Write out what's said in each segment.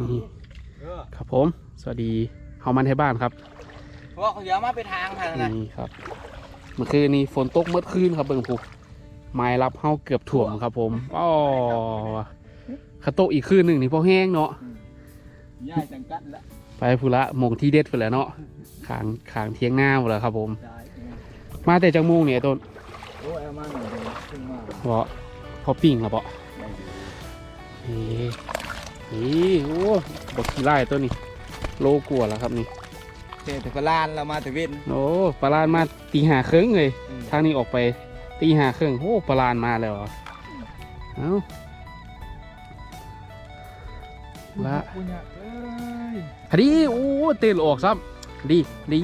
นี่เออครับผม สวัสดีเฮามันให้บ้านครับเพราะว่าเขาเดี๋ยวมาไปทางทางนะนี่ครับเมื่อคืนนี้ฝนตกเมื่อคืนครับเบิ่งผูไม้รับเฮาเกือบถ่วมครับ ผมอ๋อขะโตกอีกคืนหนึ่งนี่พอแห้งเนาะย่ายจังกัดละไปพูละหมงที่เด็ดไปแหล้วเนาะขางขางเทียงหน้าหมดแล้วครับ ผมได้มาแต่จังโมงเนี่ยไอ้ต้นโอ้ยเอามาหน่อยเดียวขึ้นมาเพราะพอปิ้งแล้วเปาะได้อยู่นี่ นี่โอ้บอกขี้ไล่ตัวนี้ โลกลัวาแล้วครับนี่เจอแต่ปลาลานเรามาแต่เว้นโอ้ปลาลานมาตีหาครึ่งเลยอืมทางนี้ออกไปตีหาครึ่งโอ้ปลาลานมาแล้วเหรอเอ้าละคุณเนี่ยเอ้ยพอดีโอ้เต้นออกซ้ำดีดี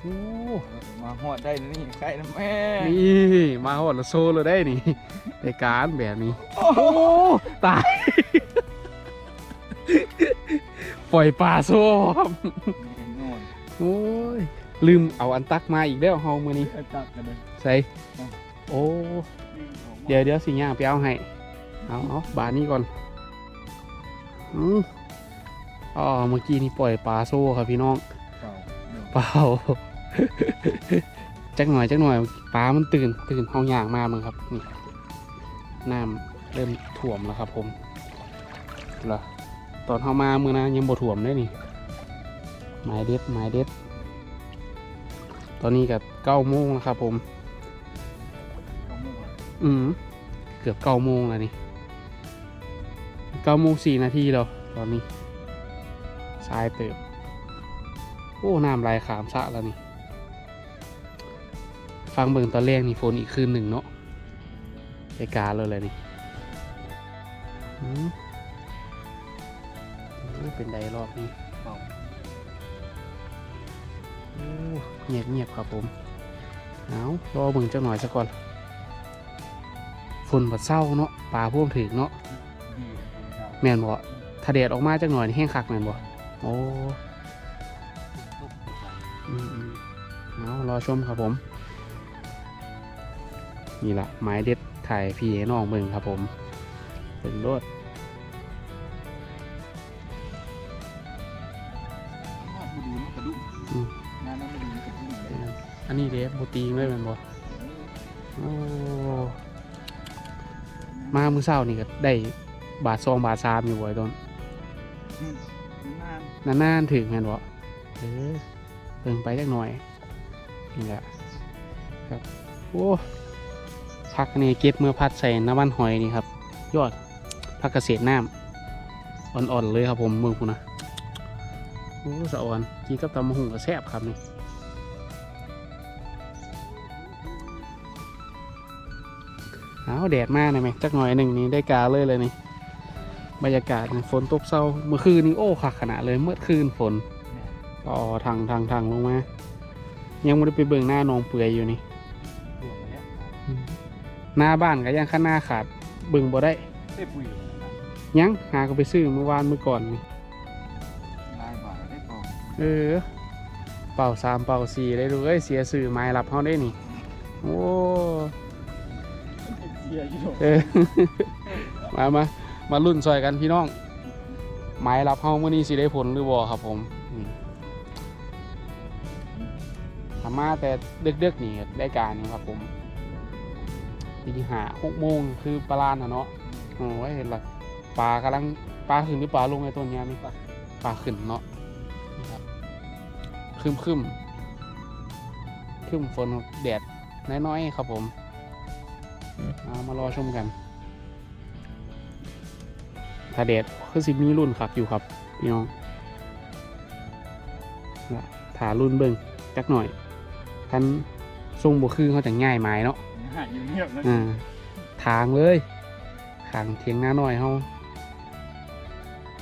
โอ้มาหอดได้นี่ใครนะแม่ นี่ มาหอดละโซเลยได้นี่ในการแบบนี้ โอ้โหตาย ปล่อยปลาโซ่ครับโน่นโอ้ยลืมเอาอันตักมาอีกแล้วเฮามือนี้เอาจับกันเลยใส่โอ้เดี๋ยวเดี๋ยวสิย่างไปเอาให้เอาเอาบาทนี้ก่อนอืมอ๋อเมื่อกี้นี่ปล่อยปลาโซ่ครับพี่น้องเปล่าเดี๋ยวเปล่าจักหน่อยจักหน่อยปลามันตื่นตื่นเฮาย่างมามึงครับนี่น้ำเริ่มท่วมแล้วครับผมเหรอ ตอนเฮามามือนะยังบ่ท่วมเลยนี่หมายเด็ดหมายเด็ด ตอนนี้กับเก้าโมงแล้วครับ ผมเขาหมู่อะอืมเกือบเก้าโมงแล้วนี่เก้าโมงสี่นาทีแล้วตอนนี้สายเติบโอ้น้ำลายขามสระแล้วนี่ ฟังเบิ่งตอนแรกนี่ฝนอีกคืนหนึ่งเนาะไปกาเลยเลยนี่อืมโอ้ เป็นไดรอบนี้เปล่าโอ้เงียบเงียบๆครับผมเอารอเบิ่งจักหน่อยสักก่อนฝนบัดเศร้าเนาะปลาพ่วงถึงเนาะดีเลยครับแม่นบ่ถ้าแดดออกมาจักหน่อยนี่แห้งคักแม่นบ่โอ้อืมๆเอารอชมครับผม นี่ละไม้เด็ดถ่ายพี่ให้น้องเบิ่งครับผมเป็นรถ เด้บ่ตีงเลยแม่นบ่โอ้มามื้อเช้านี่ก็ได้บาทสองบาทสามอยู่บ่ไอ้ต้นนานนานๆถึงแม่นบ่เออเบิ่งไปจักหน่อยนี่แหละครับโอ้พักนี่เก็บเมื่อพัดใส่น้ำมันหอยนี่ครับ ยอดพักเกษตรน้ำอ่อนๆเลยครับผมมืองพูนะโอ้สะอ่อนกินกับตำมะฮุ่งก็แซ่บครับนี่ เอาแดดมากเลยไหมจักหน่อยหนึ่งนี่ได้กาเลยเลยนี่บรรยากาศนี่ฝนตกเศร้าเมื่อคืนนี้โอ้คักขนาดเลยเมื่อคืนฝนอ๋อทางทางทางลงมายังไม่ได้ไปเบิ่งหน้าหนองเปื่อยอยู่นี่รวมแล้วหน้าบ้านก็ยังข้างหน้าขาดเบิ่งบ่ได้ได้ปุ๋ยยังหาก็ไปซื้อเมื่อวานเมื่อก่อนนี่ลายบาทได้ปองเออ เป่าสามเป่าสี่ได้ดูเอ้ยเสียสื่อไม้รับเขาได้นี่ โอ้ เสียอยู่เออ มามามารุ่นซอยกันพี่น้องไม้รับเขาเมื่อนี้สิได้ผลหรือบ่ครับผมอืมทำมาแต่ดึกๆนี่ได้การนี่ครับผมตีห้าหกโมงคือปลาลานนะเนาะโอ้ยเห็นละปลากำลังปลาขึ้นหรือปลาลงในต้นเนี้ยนี่ปลาขึ้นเนาะนี่ครับครึมครึมครึมฝนแดดน้อยๆครับผม เอามารอชมกันถ้าแดดคือสิมีรุ่นคักอยู่ครับพี่น้องนะถารุ่นเบิ่งจักหน่อยท่านทรงบ่คือเขาจะง่ายไม้เนาะหายอยู่เงียบนะอ่าทางเลยทางเทียงหน้าน้อยเฮา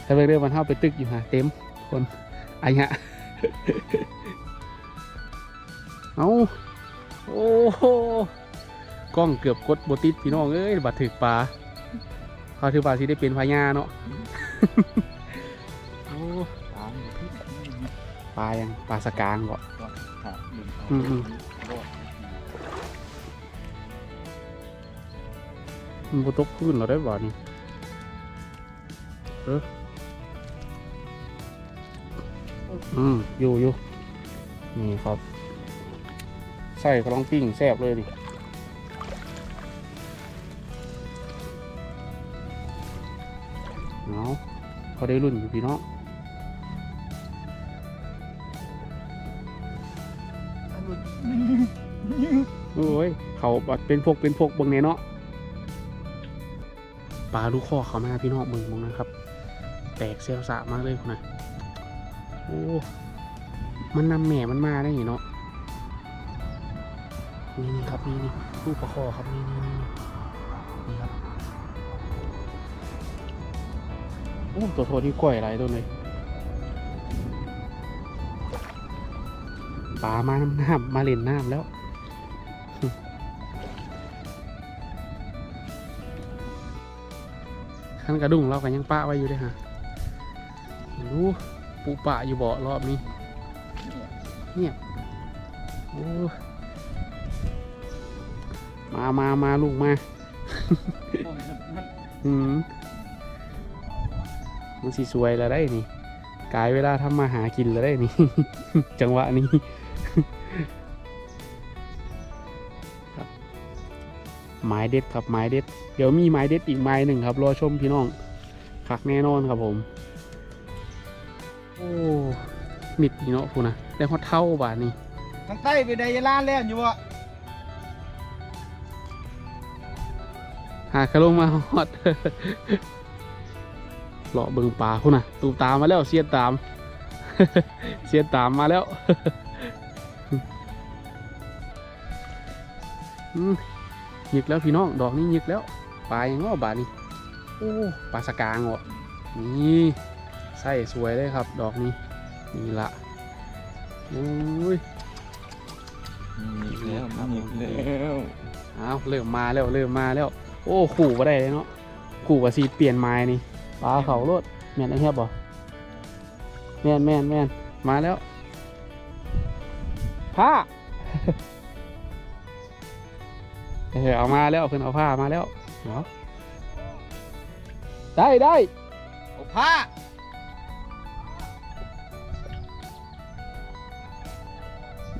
ถ้าเบิ่งเรื่องมันเฮาไปตึกอยู่ฮะเต็มคนไอ้ฮะเอาโอ้โห กล้องเกือบกดบติดพี่น้องเอ้ยบัดถึกปลาเขาถือปลาสิได้เป็นพญาเนาะโอ้ตามอยู่ที่ปลายังปลาสกางบ่ครับดึงเอาอืมอืมรอดมันบ่ตกพื้นเราได้บ่นี่เอออืมอยู่อยู่นี่ครับ ใส่กระลองปิ้งแซ่บเลยดิ เอาเขาได้รุ่นอยู่พี่น้องโอ้ยเขาบัดเป็นพวกเป็นพวกเบิ่งเนี่ยเนาะปลาลูกคอเขามาพี่น้องเบิ่งมองนะครับ แตกเซลสะมากเลยคุณนะโอ้มันนำแม่มันมาได้ไงเนาะนี่นี่ครับนี่นี่ลูกปลาคอครับนี่นี่นี่นี่ครับ โอ้ตัวโทษที่ก้อยอะไรตัวเลยปลามาน้ำน้ำมาเล่นน้ำแล้วขั้นกระดุงเรากันยังปะไว้อยู่เลยฮะรู้ปูปะอยู่เบาะรอบนี้เนี่ยโอ้มามามาลูกมาอืม มันสิสวยแล้วได้นี่กายเวลาทำมาหากินแล้วได้นี่ จังหวะนี้ครับไม้เด็ดครับไม้เด็ด เดี๋ยวมีไม้เด็ดอีกไม้หนึ่งครับ รอชมพี่น้องคักแน่นอนครับผม โอ้มิดนี่เนาะพูนะได้ฮอดเท่าบาทนี่ทางใต้ไปไดยาลานแล้วอยู่วะหากระลงมาฮอด เลาะเบิงป่าพูนะตูมตามมาแล้วเสียนตาม เสียนตามมาแล้วอืมหยิกแล้วพี่น้องดอกนี้หยิกแล้วปลายังงอบาทนี่โอ้ปลาสกางเหรอนี่ไส้สวยเลยครับ ดอกนี้นี่ละโอ้ยอีกแล้วอีกแล้วอ้าวเริ่มมาแล้วเริ่มมาแล้ว โอ้ขู่ก็ได้เลยเนาะขู่กับสีเปลี่ยนไม้นี่ ปลาเขาโลดแม่นไอ้เหี้ยบ่แม่นแม่นแม่นมาแล้วผ้าเออเอามาแล้วเพิ่นเอาผ้ามาแล้วเนาะได้ได้เอาผ้า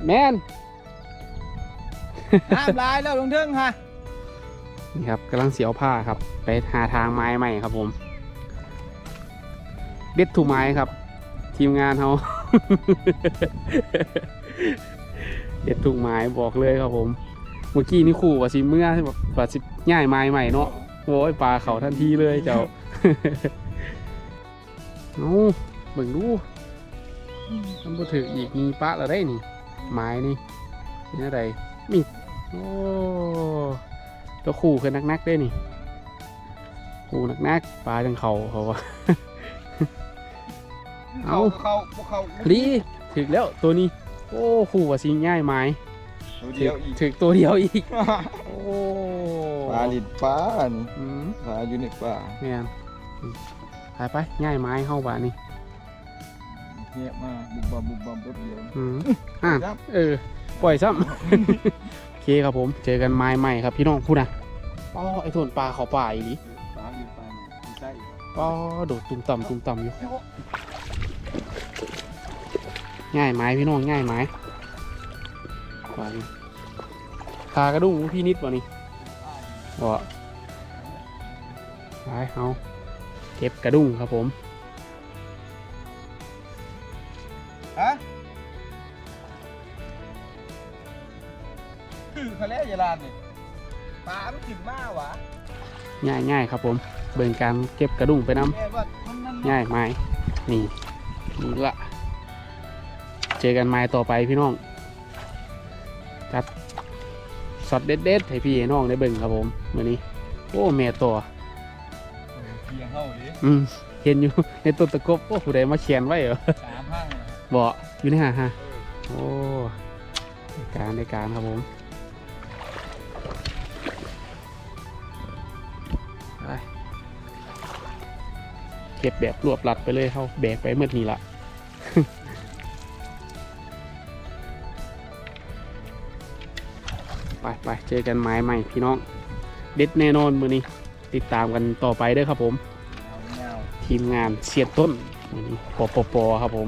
แม่นน้ำลายแล้วลงเทิงฮะนี่ครับกำลังเสียวผ้าครับ ไปหาทางไม้ใหม่ครับผม เด็ดถูกไม้ครับ ทีมงานเขาเด็ดถูกไม้บอกเลยครับผม เมื่อกี้นี่ขู่ว่าสิเมื่อแบบว่าสิง่ายไม้ใหม่เนาะโอ้ยปลาเขาทันทีเลยเจ้าเอาเบิ่งดูมันบ่ถืออีกมีปะแล้วได้นี่ไม้นี่นี่อะไรมีโอ้ตัวขู่คือนักๆได้นี่ขู่นักๆปลาจังเขาเขาว่า เอาเขาพวกเขาดีถึกแล้วตัวนี้ โอ้ขู่ว่าสิง่ายไม้ตัวถึเดียกวอีกถึกตัวเดียวอีก โอ้ปลาลิดปลานี่อืมปลาอยู่ในป่าแม่นอืมไปไปง่ายไม้เข้าบ้านนี่เงียบมาบุบบับบุบบับแป๊บเดียวอืมอะครับเออปล่อยซ้ำโอเคครับผมเจอกันไม้ใหม่ครับพี่น้องพูดนะป้อไอ้โทนปลาเขาป่าอีหลีปลาลิดปลานี่อยู่ใต้ป้อโดดตุ้มต่ำตุ้มต่ำอยู่ ง่ายไม้พี่น้องง่ายไม้ปลานี่พากระดุ้งพี่นิดวะนี่วะไปเอาเก็บกระดุ้งครับผมฮะคือเขาเล่ยาลานนี่ปลามันขึ้นมาหวะง่ายง่ายๆครับผม เบิ่งการเก็บกระดุ้งไปน้แม่ว่ามันมันำง่ายไม้นี่นี่ละ เจอกันไม้ต่อไปพี่น้องจัดสดเด็ดๆให้พี่ให้น้องได้เบิ่งครับผมวันนี้ โอ้แม่ตัวเพียงเข้าดิอืมเห็นอยู่ในต้นตะกบโอ้ผู้ใดมาเขียนไว้เหรอสามห้างเลยบ่อยู่ในหาฮะโอ้ในการในการครับผมไปเก็บแบบรวบรัดไปเลยเขาแบกไปเมื่อนี้ละ ไปเจอกันไม้ใหม่พี่น้อง เด็ดแน่นอนมือนี้ติดตามกันต่อไปด้วยครับผม ทีมงานเสียต้นมือนี้ปอปอปอครับผม